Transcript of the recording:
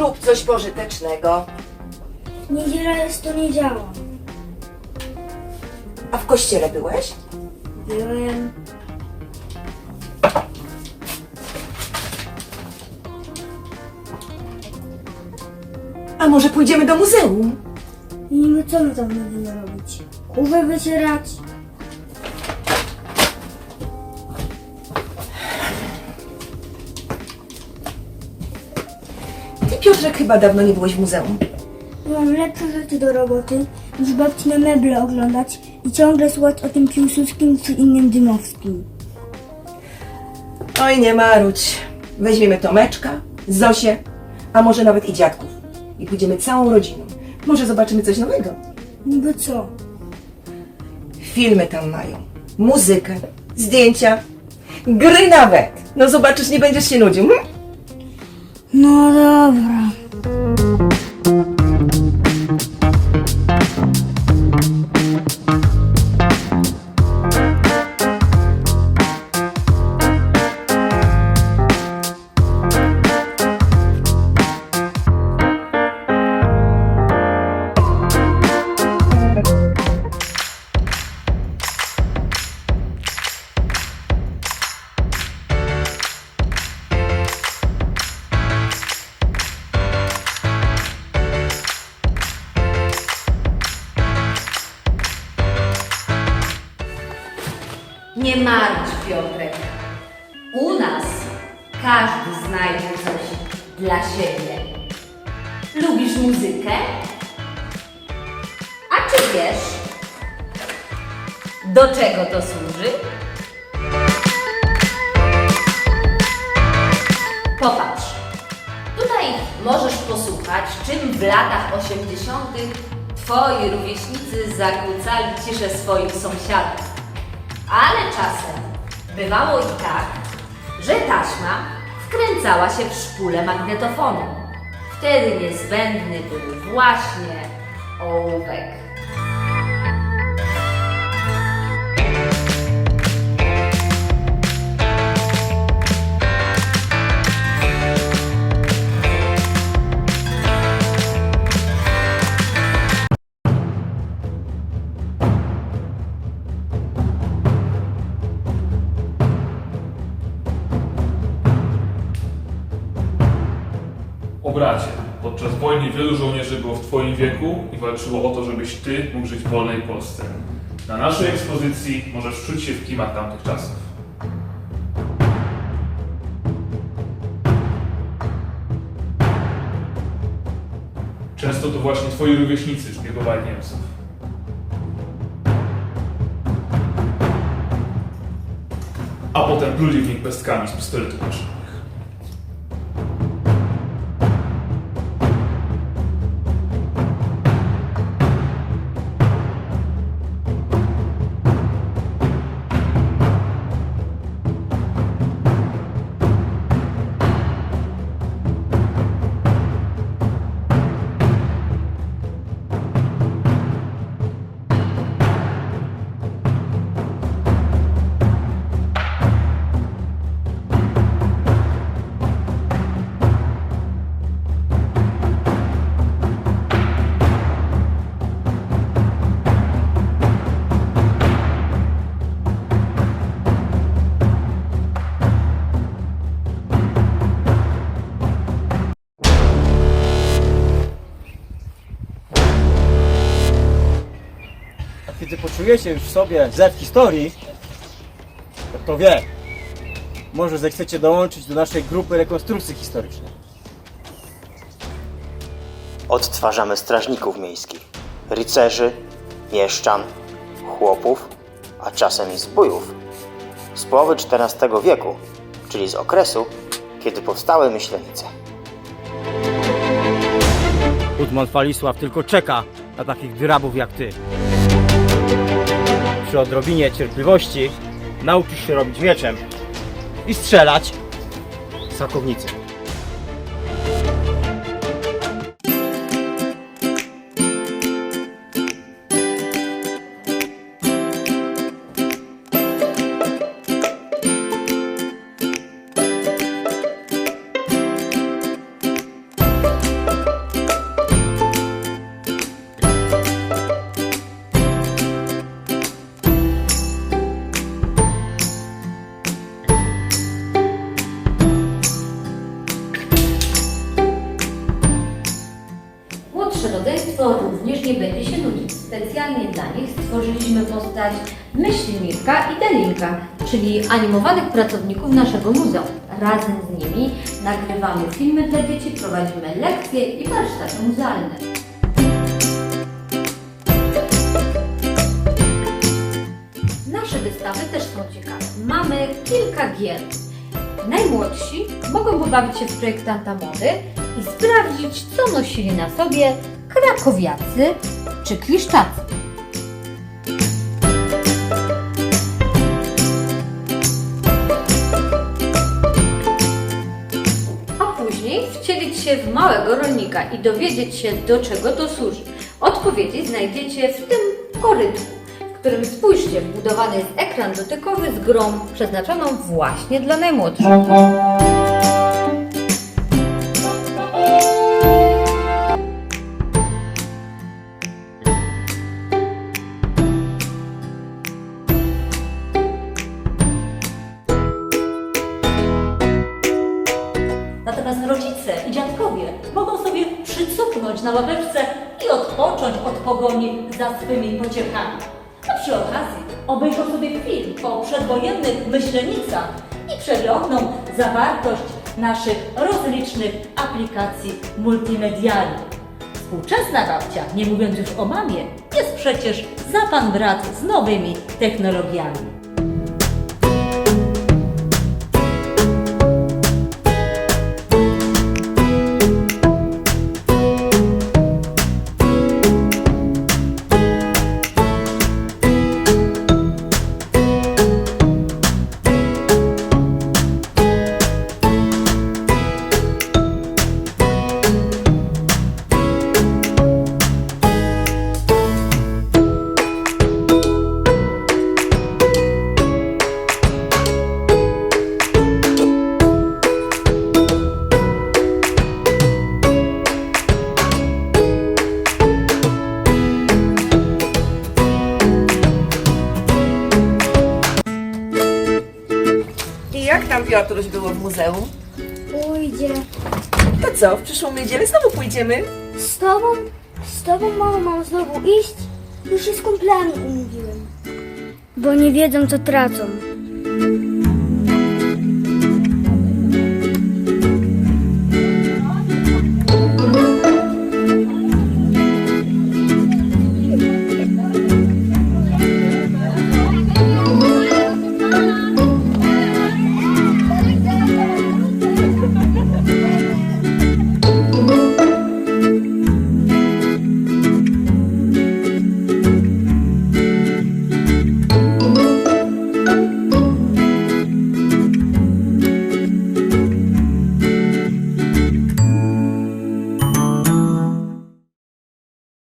zrób coś pożytecznego. Niedziela jest, to nie działa. A w kościele byłeś? Byłem... A może pójdziemy do muzeum? I niby co my tam będziemy robić? Kurwy wycierać? Piotrek, chyba dawno nie byłeś w muzeum. Mam lepsze rzeczy do roboty niż babci na meble oglądać i ciągle słuchać o tym Piłsudskim czy innym Dymowskim. Oj, nie marudź. Weźmiemy Tomeczka, Zosię, a może nawet i dziadków. I pójdziemy całą rodziną. Może zobaczymy coś nowego. Niby co? Filmy tam mają, muzykę, zdjęcia, gry nawet. No zobaczysz, nie będziesz się nudził. Hm? No dobra. Nie martw, Piotrek. U nas każdy znajdzie coś dla siebie. Lubisz muzykę? A czy wiesz, do czego to służy? Popatrz. Tutaj możesz posłuchać, czym w latach 80. twoi rówieśnicy zakłócali ciszę swoich sąsiadów. Ale czasem bywało i tak, że taśma wkręcała się w szpulę magnetofonu. Wtedy niezbędny był właśnie ołówek. O bracie, podczas wojny wielu żołnierzy było w Twoim wieku i walczyło o to, żebyś Ty mógł żyć w wolnej Polsce. Na naszej ekspozycji możesz wczuć się w klimat tamtych czasów. Często to właśnie Twoi rówieśnicy szpiegowali Niemców. A potem pluli w nich pestkami z maszynowych. Kiedy poczujecie już w sobie zew historii, to kto wie, może zechcecie dołączyć do naszej grupy rekonstrukcji historycznej. Odtwarzamy strażników miejskich, rycerzy, mieszczan, chłopów, a czasem i zbójów. Z połowy XIV wieku, czyli z okresu, kiedy powstały myślenice. Gutman Falisław tylko czeka na takich drabów jak ty. Przy odrobinie cierpliwości nauczysz się robić mieczem i strzelać z sakownicy. Rodzeństwo również nie będzie się nudzić. Specjalnie dla nich stworzyliśmy postać myślnika i Delinka, czyli animowanych pracowników naszego muzeum. Razem z nimi nagrywamy filmy dla dzieci, prowadzimy lekcje i warsztaty muzealne. Nasze wystawy też są ciekawe. Mamy kilka gier. Najmłodsi mogą pobawić się w projektanta mody i sprawdzić, co nosili na sobie krakowiacy czy kliszczacy. A później wcielić się w małego rolnika i dowiedzieć się, do czego to służy. Odpowiedzi znajdziecie w tym korytku, w którym spójrzcie, wbudowany jest ekran dotykowy z grą przeznaczoną właśnie dla najmłodszych. Przycupnąć na ławeczce i odpocząć od pogoni za swymi pociechami. A przy okazji obejrzą sobie film o przedwojennych myślenicach i przeglądną zawartość naszych rozlicznych aplikacji multimedialnych. Współczesna babcia, nie mówiąc już o mamie, jest przecież za pan brat z nowymi technologiami. Piotruś było w muzeum? Pójdzie. To co, w przyszłą niedzielę znowu pójdziemy? Z tobą? Z tobą, mamo, mam znowu iść? Już się z kumplami umówiłem. Bo nie wiedzą, co tracą.